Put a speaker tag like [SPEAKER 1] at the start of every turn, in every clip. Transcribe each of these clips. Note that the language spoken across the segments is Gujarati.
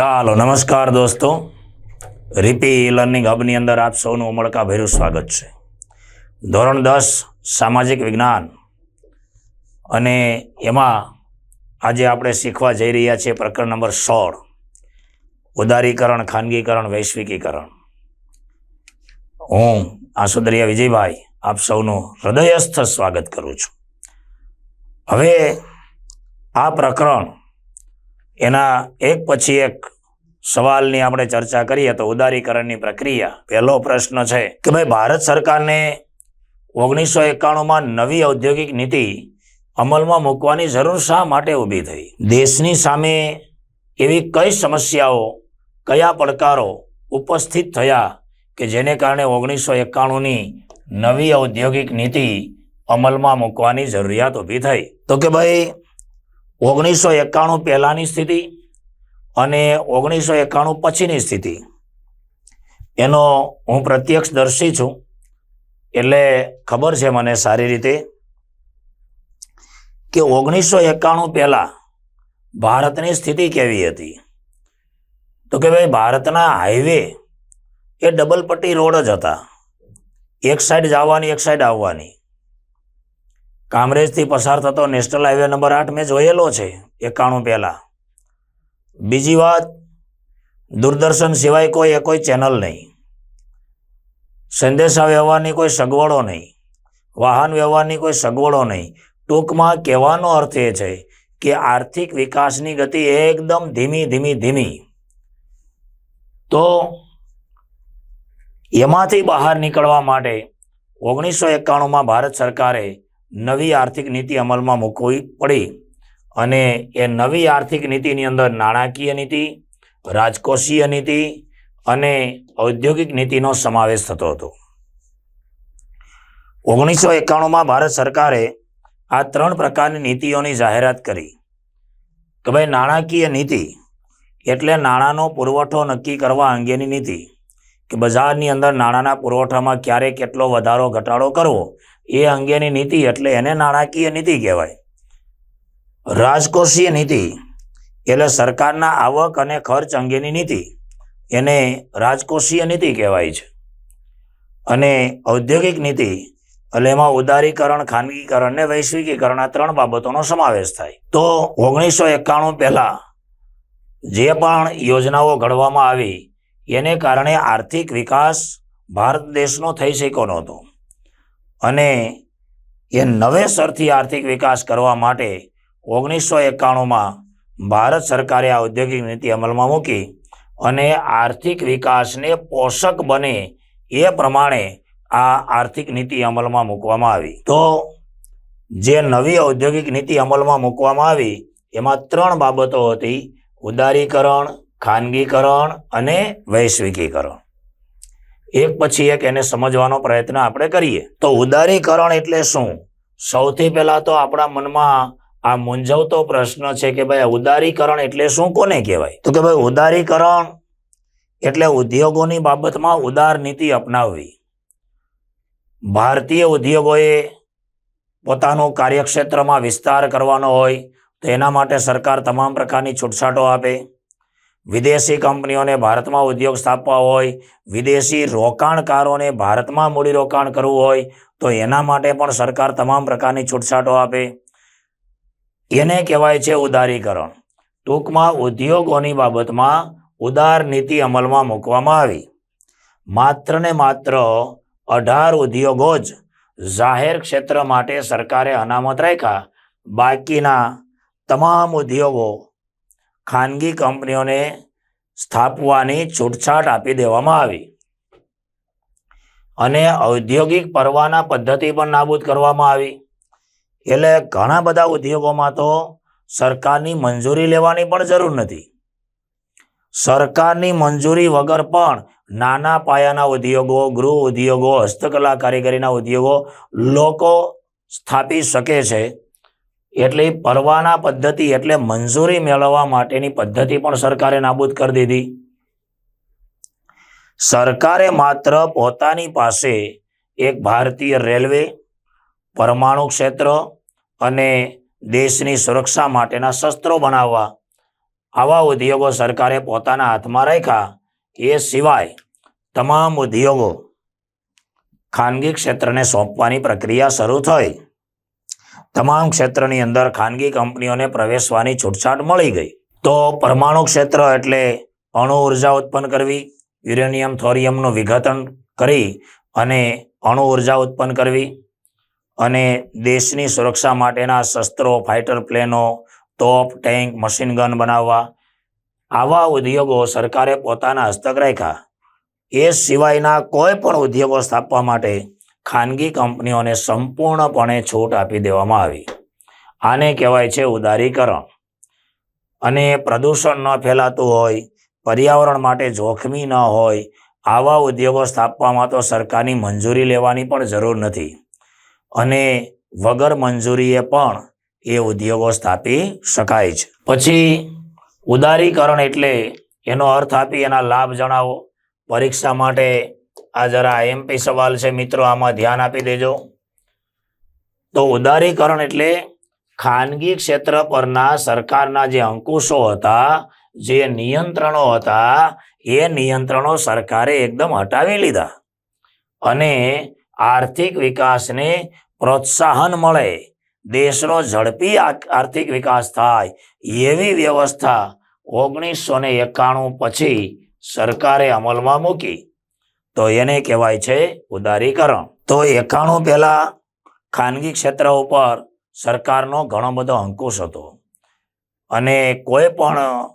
[SPEAKER 1] ચાલો, નમસ્કાર દોસ્તો. રીપી લર્નિંગ હબની અંદર આપ સૌનું ઉમળકાભેરું સ્વાગત છે. ધોરણ દસ, સામાજિક વિજ્ઞાન. અને એમાં આજે આપણે શીખવા જઈ રહ્યા છીએ પ્રકરણ નંબર સોળ. ઉદારીકરણ, ખાનગીકરણ, વૈશ્વિકીકરણ. હું આસુદરિયા વિજયભાઈ આપ સૌનું હૃદયસ્થ સ્વાગત કરું છું. હવે આ પ્રકરણ એના એક પછી એક સવાલની આપણે ચર્ચા કરીએ તો ઉદારીકરણની પ્રક્રિયા. પહેલો પ્રશ્ન છે કે ભાઈ ભારત સરકારને ઓગણીસો એકાણુંમાં નવી ઔદ્યોગિક નીતિ અમલમાં મૂકવાની જરૂર શા માટે ઊભી થઈ? દેશની સામે એવી કઈ સમસ્યાઓ, કયા પડકારો ઉપસ્થિત થયા કે જેને કારણે ઓગણીસો એકાણુંની નવી ઔદ્યોગિક નીતિ અમલમાં મૂકવાની જરૂરિયાત ઊભી થઈ? તો કે ભાઈ ઓગણીસો એકાણું પહેલાંની સ્થિતિ અને ઓગણીસો એકાણું પછીની સ્થિતિ. એનો હું પ્રત્યક્ષદર્શી છું, એટલે ખબર છે મને સારી રીતે કે ઓગણીસો એકાણું પહેલાં ભારતની સ્થિતિ કેવી હતી. તો કે ભાઈ ભારતના હાઈવે એ ડબલ પટ્ટી રોડ જ હતા. એક સાઈડ જવાની, એક સાઈડ આવવાની. કામરેજથી પસાર થતો નેશનલ હાઈવે નંબર આઠ મેં જોયેલો છે, એકાણું પહેલાં. બીજી વાત, દૂરદર્શન સિવાય કોઈ એ કોઈ ચેનલ નહીં. સંદેશા વ્યવહારની કોઈ સગવડો નહીં. વાહન વ્યવહારની કોઈ સગવડો નહીં. ટૂંકમાં કહેવાનો અર્થ એ છે કે આર્થિક વિકાસની ગતિ એકદમ ધીમી ધીમી ધીમી. તો એમાંથી બહાર નીકળવા માટે ઓગણીસો એકાણુંમાં ભારત સરકારે નવી આર્થિક નીતિ અમલમાં મૂકવી પડી અને એ નવી આર્થિક નીતિની અંદર નાણાકીય નીતિ, રાજકોષીય નીતિ અને ઔદ્યોગિક નીતિનો સમાવેશ થતો હતો. ઓગણીસો એકાણુંમાં ભારત સરકારે આ ત્રણ પ્રકારની નીતિઓની જાહેરાત કરી કે ભાઈ નાણાકીય નીતિ એટલે નાણાંનો પુરવઠો નક્કી કરવા અંગેની નીતિ કે બજારની અંદર નાણાંના પુરવઠામાં ક્યારે કેટલો વધારો ઘટાડો કરવો એ અંગેની નીતિ એટલે એને નાણાકીય નીતિ કહેવાય. રાજકોષીય નીતિ એટલે સરકારના આવક અને ખર્ચ અંગેની નીતિ. એને રાજકોષીય નીતિ કહેવાય છે. અને ઔદ્યોગિક નીતિ એટલે એમાં ઉદારીકરણ, ખાનગીકરણ ને વૈશ્વિકીકરણ આ ત્રણ બાબતોનો સમાવેશ થાય. તો ઓગણીસો એકાણું પહેલા જે પણ યોજનાઓ ઘડવામાં આવી, એને કારણે આર્થિક વિકાસ ભારત દેશનો થઈ શક્યો નહોતો. અને એ નવેસરથી આર્થિક વિકાસ કરવા માટે ઓગણીસો એકાણુંમાં ભારત સરકારે આ ઔદ્યોગિક નીતિ અમલમાં મૂકી અને આર્થિક વિકાસને પોષક બને એ પ્રમાણે આ આર્થિક નીતિ અમલમાં મૂકવામાં આવી. તો જે નવી ઔદ્યોગિક નીતિ અમલમાં મૂકવામાં આવી, એમાં ત્રણ બાબતો હતી. ઉદારીકરણ, ખાનગીકરણ અને વૈશ્વિકીકરણ. એક પછી એક એને સમજવાનો પ્રયત્ન આપણે કરીએ. તો ઉદારીકરણ એટલે શું? સૌથી પહેલા તો આપણા મનમાં આ મૂંઝવતો પ્રશ્ન છે કે ભાઈ ઉદારીકરણ એટલે શું? કોને કહેવાય? તો કે ભાઈ, ઉદારીકરણ એટલે ઉદ્યોગોની બાબતમાં ઉદાર નીતિ અપનાવવી. ભારતીય ઉદ્યોગોએ પોતાનું કાર્યક્ષેત્રમાં વિસ્તાર કરવાનો હોય તો એના માટે સરકાર તમામ પ્રકારની છૂટછાટો આપે. વિદેશી કંપનીઓને ભારતમાં ઉદ્યોગ સ્થાપવા હોય, વિદેશી રોકાણકારોને ભારતમાં મૂડીરોકાણ કરવું હોય, તો એના માટે પણ સરકાર તમામ પ્રકારની છૂટછાટો આપે. એને કહેવાય છે ઉદારીકરણ. ટૂંકમાં ઉદ્યોગોની બાબતમાં ઉદાર નીતિ અમલમાં મૂકવામાં આવી. માત્ર ને માત્ર અઢાર ઉદ્યોગો જ જાહેર ક્ષેત્ર માટે સરકારે અનામત રાખ્યા. બાકીના તમામ ઉદ્યોગો ખાનગી કંપનીઓને સ્થાપવાની છૂટછાટ આપી દેવામાં આવી. અને ઔદ્યોગિક પરવાના પદ્ધતિ પણ નાબૂદ કરવામાં આવી. એટલે ઘણા બધા ઉદ્યોગોમાં તો સરકારની મંજૂરી લેવાની પણ જરૂર નથી. સરકારની મંજૂરી વગર પણ નાના પાયાના ઉદ્યોગો, ગૃહ ઉદ્યોગો, હસ્તકલા કારીગરીના ઉદ્યોગો લોકો સ્થાપી શકે છે. એટલે પરવાના પદ્ધતિ એટલે મંજૂરી મેળવવા માટેની પદ્ધતિ પણ સરકારે નાબૂદ કરી દીધી. સરકારે માત્ર પોતાની પાસે એક ભારતીય રેલવે, પરમાણુ ક્ષેત્ર અને દેશની સુરક્ષા માટેના શસ્ત્રો બનાવવા આવા ઉદ્યોગો સરકારે પોતાના હાથમાં રાખ્યા. એ સિવાય તમામ ઉદ્યોગો ખાનગી ક્ષેત્રને સોંપવાની પ્રક્રિયા શરૂ થઈ. તમામ ક્ષેત્રની અંદર ખાનગી કંપનીઓને પ્રવેશવાની છૂટછાટ મળી ગઈ. તો પરમાણુ ક્ષેત્ર એટલે અણુ ઊર્જા ઉત્પન્ન કરવી, યુરેનિયમ થોરિયમનું વિઘટન કરી અને અણુ ઊર્જા ઉત્પન્ન કરવી અને દેશની સુરક્ષા માટેના શસ્ત્રો, ફાઇટર પ્લેનો, તોપ, ટેન્ક, મશીન ગન બનાવવા. આવા ઉદ્યોગો સરકારે પોતાના હસ્તક રાખ્યા. એ સિવાયના કોઈ પણ ઉદ્યોગો સ્થાપવા માટે ખાનગી કંપનીઓને સંપૂર્ણપણે છૂટ આપી દેવામાં આવી. આને કહેવાય છે ઉદારીકરણ. અને પ્રદૂષણ ન ફેલાતું હોય, પર્યાવરણ માટે જોખમી ન હોય, આવા ઉદ્યોગો સ્થાપવામાં તો સરકારની મંજૂરી લેવાની પણ જરૂર નથી. અને વગર મંજૂરીએ પણ એ ઉદ્યોગો સ્થાપી શકાય છે. પછી, ઉદારીકરણ એટલે એનો અર્થ આપી એના લાભ જણાવો. પરીક્ષા માટે આ જરા આઈએમપી સવાલ છે મિત્રો, આમાં ધ્યાન આપી દેજો. તો ઉદારીકરણ એટલે ખાનગી ક્ષેત્ર પરના સરકારના જે અંકુશો હતા, જે નિયંત્રણો હતા, એ નિયંત્રણો સરકારે એકદમ હટાવી લીધા. અને આર્થિક વિકાસને પ્રોત્સાહન મળે, દેશનો ઝડપી આર્થિક વિકાસ થાય, એવી વ્યવસ્થા ઓગણીસો ને એકાણું પછી સરકારે અમલમાં મૂકી. તો એને કહેવાય છે ઉદારીકરણ. તો એકાણું પહેલા ખાનગી ક્ષેત્ર ઉપર સરકારનો ઘણો બધો અંકુશ હતો. અને કોઈ પણ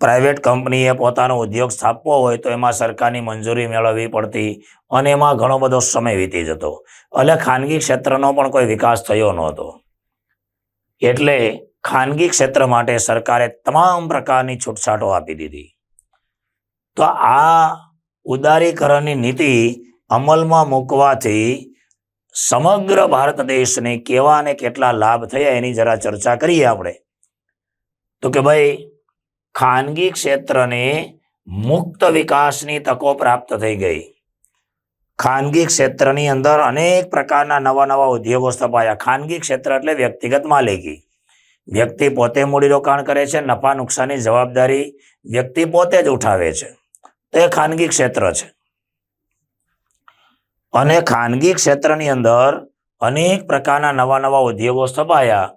[SPEAKER 1] પ્રાઇવેટ કંપનીએ પોતાનો ઉદ્યોગ સ્થાપવો હોય તો એમાં સરકારની મંજૂરી મેળવવી પડતી અને એમાં ઘણો બધો સમય વીતી જતો. એટલે ખાનગી ક્ષેત્રનો પણ કોઈ વિકાસ થયો નહોતો. એટલે ખાનગી ક્ષેત્ર માટે સરકારે તમામ પ્રકારની છૂટછાટો આપી દીધી. તો આ ઉદારીકરણની નીતિ અમલમાં મૂકવાથી સમગ્ર ભારત દેશને કેવા અને કેટલા લાભ થયા એની જરા ચર્ચા કરીએ આપણે. તો કે ભાઈ, ખાનગી ક્ષેત્રને મુક્ત વિકાસની તકો પ્રાપ્ત થઈ ગઈ. ખાનગી ક્ષેત્રની અંદર અનેક પ્રકારના નવા નવા ઉદ્યોગો સ્થપાયા. ખાનગી ક્ષેત્ર એટલે વ્યક્તિગત માલિકી. વ્યક્તિ પોતે મૂડીરોકાણ કરે છે, નફા નુકસાનની જવાબદારી વ્યક્તિ પોતે જ ઉઠાવે છે. તો એ ખાનગી ક્ષેત્ર છે. અને ખાનગી ક્ષેત્રની અંદર અનેક પ્રકારના નવા નવા ઉદ્યોગો સ્થપાયા,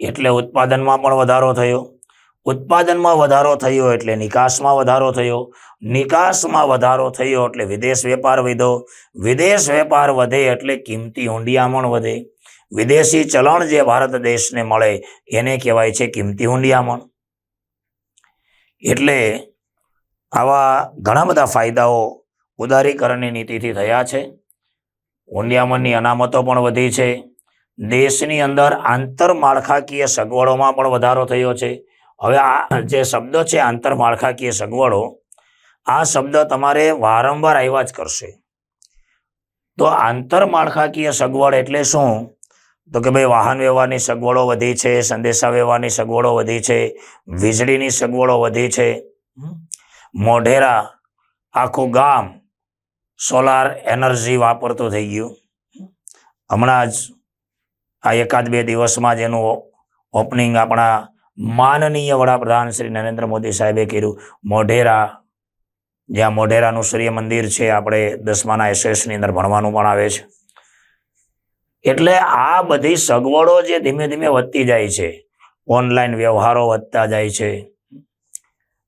[SPEAKER 1] એટલે ઉત્પાદનમાં પણ વધારો થયો. ઉત્પાદનમાં વધારો થયો એટલે નિકાસમાં વધારો થયો. નિકાસમાં વધારો થયો એટલે વિદેશ વેપાર વધ્યો. વિદેશ વેપાર વધે એટલે કિંમતી ઊંડિયામણ વધે. વિદેશી ચલણ જે ભારત દેશને મળે એને કહેવાય છે કિંમતી ઊંડિયામણ એટલે આવા ઘણા બધા ફાયદાઓ ઉદારીકરણની નીતિથી થયા છે. હુંડિયામણની અનામતો પણ વધી છે. દેશની અંદર આંતરમાળખાકીય સગવડોમાં પણ વધારો થયો છે. હવે આ જે શબ્દ છે આંતરમાળખાકીય સગવડો, આ શબ્દ તમારે વારંવાર આવ્યા જ કરશે. તો આંતરમાળખાકીય સગવડ એટલે શું? તો કે ભાઈ વાહન વ્યવહારની સગવડો વધી છે, સંદેશા વ્યવહારની સગવડો વધી છે, વીજળીની સગવડો વધી છે. મોઢેરા, આખું ગામ સોલાર એનર્જી વાપરતું થઈ ગયું. હમણાં જ આ એકાદ બે દિવસમાં જ એનું ઓપનિંગ આપણા માનનીય વડાપ્રધાન શ્રી નરેન્દ્ર મોદી સાહેબે કર્યું. મોઢેરા, જ્યાં મોઢેરાનું સૂર્ય મંદિર છે, આપણે દસમાના એસએસની અંદર ભણવાનું પણ આવે છે. એટલે આ બધી સગવડો જે ધીમે ધીમે વધતી જાય છે ઓનલાઈન વ્યવહારો વધતા જાય છે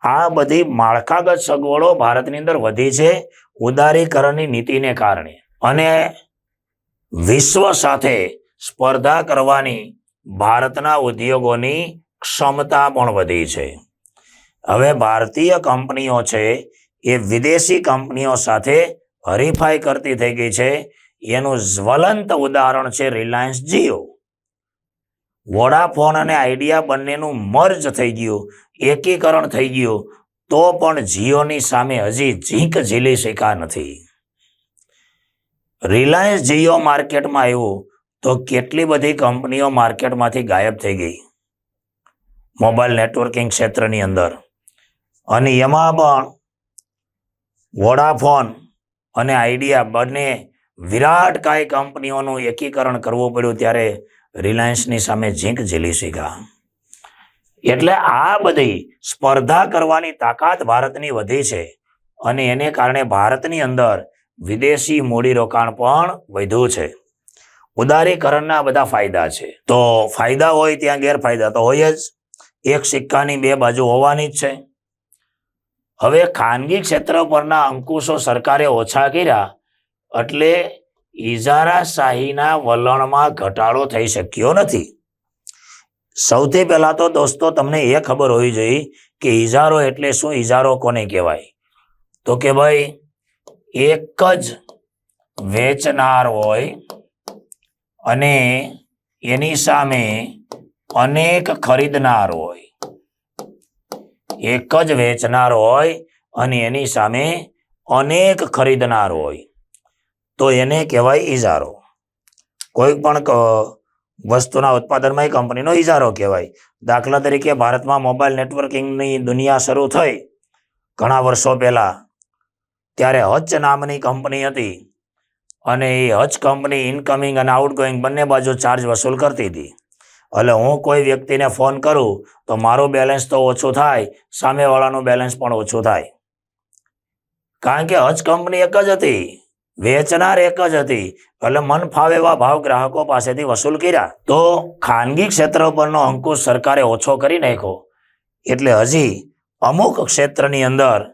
[SPEAKER 1] આ બધી માળખાગત સગવડો ભારતની અંદર વધી છે ઉદારીકરણની નીતિને કારણે. અને વિશ્વ સાથે સ્પર્ધા કરવાની ભારતના ઉદ્યોગોની ક્ષમતા પણ વધી છે. હવે ભારતીય કંપનીઓ છે એ વિદેશી કંપનીઓ સાથે હરીફાઈ કરતી થઈ ગઈ છે. એનું જ્વલંત ઉદાહરણ છે રિલાયન્સ જીઓ. વોડાફોન અને આઈડિયા બંનેનું મર્જ થઈ ગયું. એકીકરણ થઈ ગયું, તો પણ જીઓની સામે હજી ઝીંક ઝીલી શકા નથી. રિલાયન્સ જીઓ માર્કેટમાં આવ્યું, તો કેટલી બધી કંપનીઓ માર્કેટમાંથી ગાયબ થઈ ગઈ. મોબાઈલ નેટવર્કિંગ ક્ષેત્રની અંદર. અને એમાં પણ વોડાફોન અને આઈડિયા બંને વિરાટ કાય કંપનીઓનું એકીકરણ કરવું પડ્યું, ત્યારે રિલાયન્સની સામે ઝીંક ઝીલી શીખા. એટલે આ બધી સ્પર્ધા કરવાની તાકાત ભારતની વધી છે અને એને કારણે ભારતની અંદર વિદેશી મૂડીરોકાણ પણ વધ્યું છે. ઉદારીકરણના બધા ફાયદા છે. તો ફાયદા હોય ત્યાં ગેરફાયદા તો હોય જ. એક સિક્કાની બે બાજુ હોવાની જ છે. હવે ખાનગી ક્ષેત્ર પરના અંકુશો સરકારે ઓછા કર્યા એટલે ઇજારાશાહીના વલણમાં ઘટાડો થઈ શક્યો નથી. સૌથી પહેલા તો દોસ્તો, તમને એ ખબર હોવી જોઈએ કે ઇજારો એટલે શું? ઇજારો કોને કહેવાય? તો કે ભાઈ, એક જ વેચનાર હોય અને એની સામે અનેક ખરીદનાર હોય. એક જ વેચનાર હોય અને એની સામે અનેક ખરીદનાર હોય. તો એને કહેવાય ઇજારો કોઈ પણ વસ્તુના ઉત્પાદનમાં એ કંપનીનો ઇજારો કહેવાય. દાખલા તરીકે ભારતમાં મોબાઈલ નેટવર્કિંગની દુનિયા શરૂ થઈ ઘણા વર્ષો પહેલા. ત્યારે હચ નામની કંપની હતી અને એ હચ કંપની ઇનકમિંગ અને આઉટગોઈંગ બંને બાજુ ચાર્જ વસૂલ કરતી હતી. એટલે હું કોઈ વ્યક્તિને ફોન કરું તો મારું બેલેન્સ તો ઓછું થાય, સામેવાળાનું બેલેન્સ પણ ઓછું થાય. કારણ કે હજ કંપની એક જ હતી. વેચનાર એક જ હતી. એટલે મન ફાવે એવા ભાવ ગ્રાહકો પાસેથી વસૂલ કર્યા. તો ખાનગી ક્ષેત્ર પરનો અંકુશ સરકારે ઓછો કરી નાખ્યો. એટલે હજી અમુક ક્ષેત્રની અંદર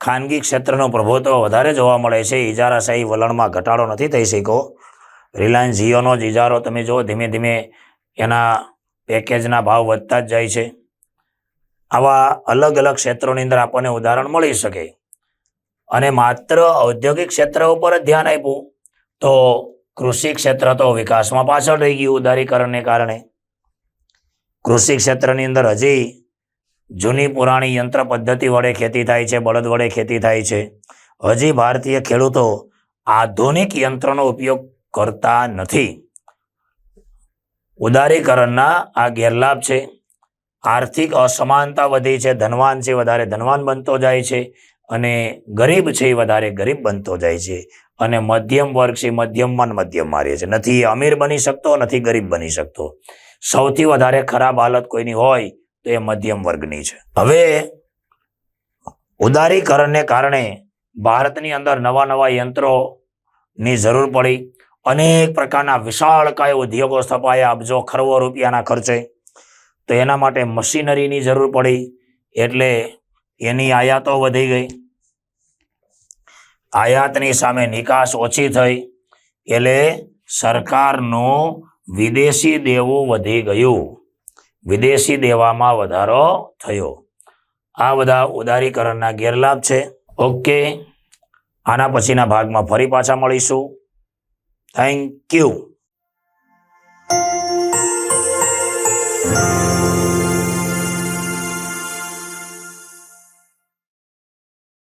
[SPEAKER 1] ખાનગી ક્ષેત્રનો પ્રભુત્વ વધારે જોવા મળે છે. ઇજારાશાહી વલણમાં ઘટાડો નથી થઈ શક્યો. રિલાયન્સ જીઓનો જ ઇજારો તમે જુઓ, ધીમે ધીમે એના પેકેજના ભાવ વધતા જ જાય છે. આવા અલગ અલગ ક્ષેત્રોની અંદર આપણને ઉદાહરણ મળી શકે. અને માત્ર ઔદ્યોગિક ક્ષેત્ર ઉપર જ ધ્યાન આપ્યું, તો કૃષિ ક્ષેત્ર તો વિકાસમાં પાછળ રહી ગયું ઉદારીકરણને કારણે. કૃષિ ક્ષેત્રની અંદર હજી જૂની પુરાણી યંત્ર પદ્ધતિ વડે ખેતી થાય છે, બળદ વડે ખેતી થાય છે. હજી ભારતીય ખેડૂતો આધુનિક યંત્રનો ઉપયોગ કરતા નથી. ઉદારીકરણના આ ગેરલાભ છે. આર્થિક અસમાનતા વધી છે, ધનવાન છે, વધારે ધનવાન બનતો જાય છે. અને ગરીબ છે એ વધારે ગરીબ બનતો જાય છે. અને મધ્યમ વર્ગ છે મધ્યમમાં મધ્યમ મારે છે. નથી અમીર બની શકતો, નથી ગરીબ બની શકતો. સૌથી વધારે ખરાબ હાલત કોઈની હોય તો એ મધ્યમ વર્ગની છે. હવે ઉદારીકરણને કારણે ભારતની અંદર નવા નવા યંત્રોની જરૂર પડી. અનેક પ્રકારના વિશાળકાય ઉદ્યોગો સ્થપાયા. અબજો ખરવો રૂપિયાના ખર્ચે, તો એના માટે મશીનરીની જરૂર પડી. એટલે એની આયાતો વધી ગઈ. આયાતની સામે નિકાસ ઓછી થઈ એટલે સરકારનું વિદેશી દેવું વધી ગયું. વિદેશી દેવામાં વધારો થયો. આ બધા ઉદારીકરણના ગેરલાભ છે. ઓકે. આના પછીના ભાગમાં ફરી પાછા મળીશું. Thank you.